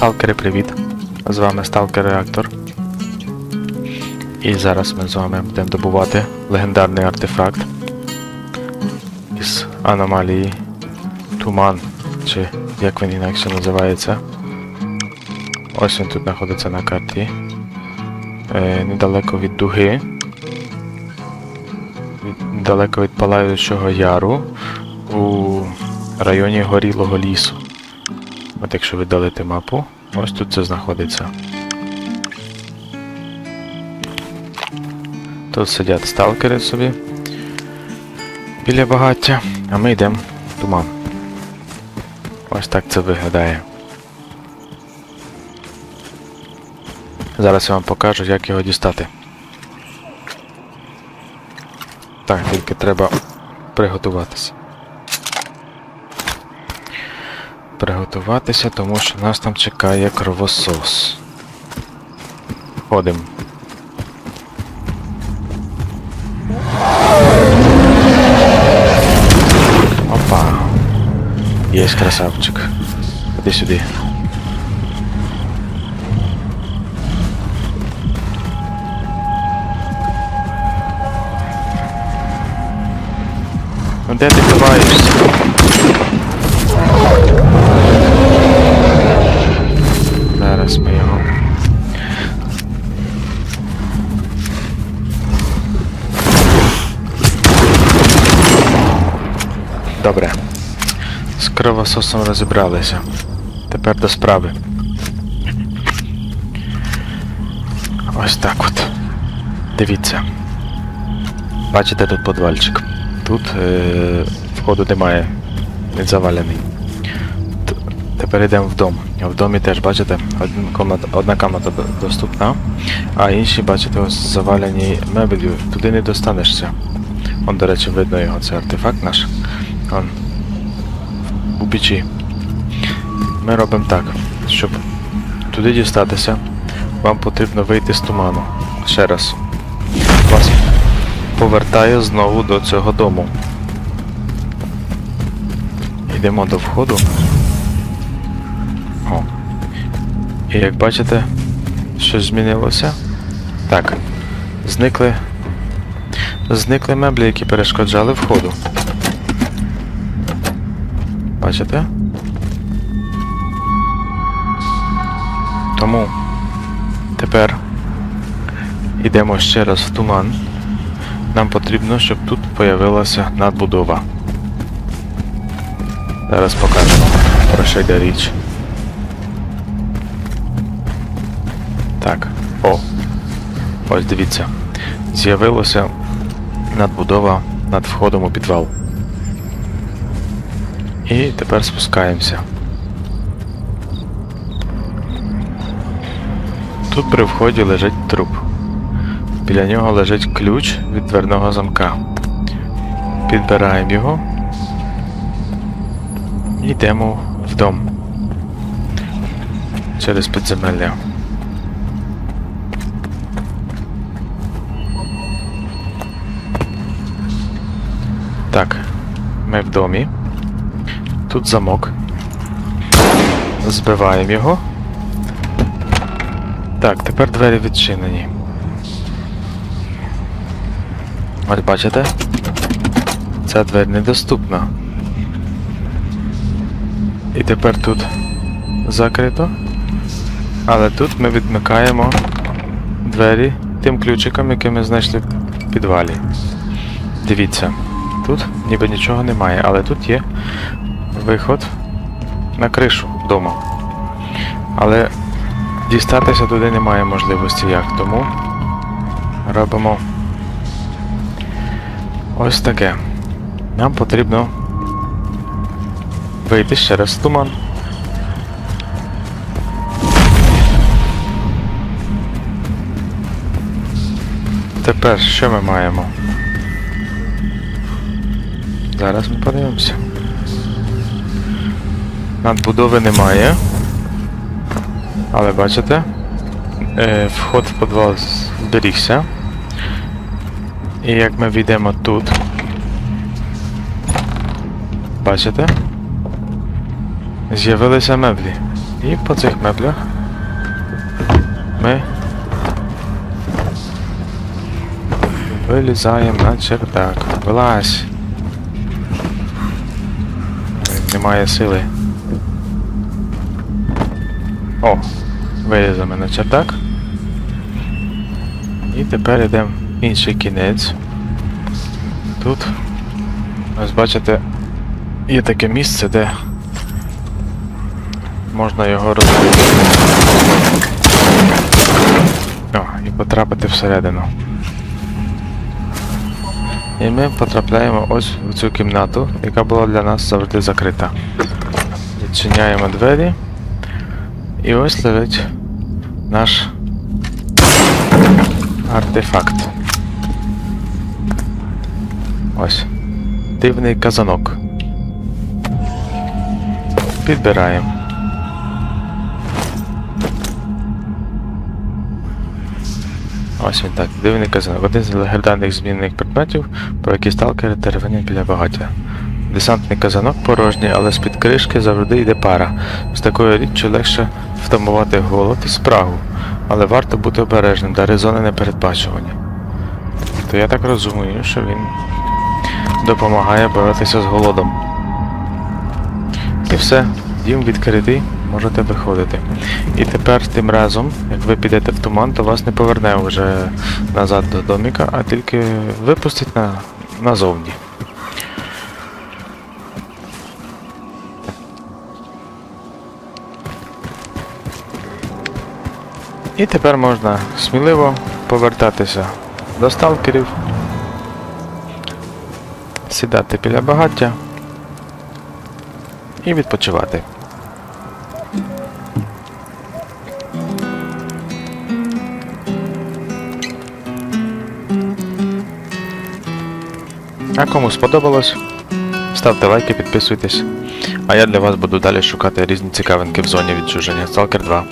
Сталкери, привіт! З вами Сталкер Реактор. І зараз ми з вами будемо добувати легендарний артефакт із аномалії Туман, чи як він інакше називається. Ось він тут знаходиться на карті. Е, недалеко від дуги. Недалеко від Палаючого Яру у районі Горілого лісу. От якщо видалити мапу, ось тут це знаходиться. Тут сидять сталкери собі біля багаття, а ми йдемо туман. Ось так це виглядає. Зараз я вам покажу, як його дістати. Так, тільки треба приготуватися. Приготуватися, тому що нас там чекає кровосос. Ходим. Опа. Есть красавчик. Иди сюда. Ну де ти ховаєшся? Зараз ми його. Добре. З кровососом розібралися. Тепер до справи. Ось так от. Дивіться. Бачите тут подвальчик. Тут е- входу немає. Він завалений. Тепер йдемо в дом. В домі теж, бачите, одна кімната доступна, а інші, бачите, ось завалені мебелью. Туди не достанешся. Он, до речі, видно його, це артефакт наш. Он. У печі. Ми робимо так, щоб туди дістатися, вам потрібно вийти з туману. Ще раз. Вас повертає знову до цього дому. Йдемо до входу. О. І як бачите, щось змінилося. Так. Зникли. Зникли меблі, які перешкоджали входу. Бачите? Тому тепер йдемо ще раз в туман. Нам потрібно, щоб тут появилася надбудова. Зараз покажемо, про що йде річ. Так, о. Ось дивіться. З'явилася надбудова над входом у підвал. І тепер спускаємося. Тут при вході лежить труп. Біля нього лежить ключ від дверного замка. Підбираємо його. І йдемо в дом. Через підземелля. Ми в домі. Тут замок. Збиваємо його. Так, тепер двері відчинені. Ось бачите? Ця двері недоступна. І тепер тут закрито. Але тут ми відмикаємо двері тим ключиком, який ми знайшли в підвалі. Дивіться, тут ніби нічого немає, але тут є виход на кришу вдома. Але дістатися туди немає можливості як, тому робимо ось таке. Нам потрібно вийти ще раз в туман. Тепер що ми маємо? Зараз ми подивимося. Надбудови немає. Але бачите, е, вход в підвал зберігся. І як ми війдемо тут, бачите? З'явилися меблі. І по цих меблях ми вилізаємо на чердак. Вилазь. Немає сили. О, виліземо на чердак. І тепер йдемо в інший кінець. Тут, ось бачите, є таке місце, де можна його розбити. О, і потрапити всередину. І ми потрапляємо ось в цю кімнату, яка була для нас завжди закрита. Відчиняємо двері. І ось лежить наш артефакт. Ось. Дивний казанок. Підбираємо. Ось він так, дивний казанок. Один з легендарних змінних предметів, про які сталкери теревені біля багаття. Десантний казанок порожній, але з-під кришки завжди йде пара. З такою річчю легше втамувати голод і спрагу, але варто бути обережним, дари зони непередбачувані. То я так розумію, що він допомагає боротися з голодом. І все, дім відкритий, можете виходити. І тепер тим разом, як ви підете в туман, то вас не поверне вже назад до доміка, а тільки випустить на, назовні. І тепер можна сміливо повертатися до сталкерів, сідати біля багаття і відпочивати. А кому сподобалось, ставте лайки, підписуйтесь. А я для вас буду далі шукати різні цікавинки в зоні відчуження Stalker 2.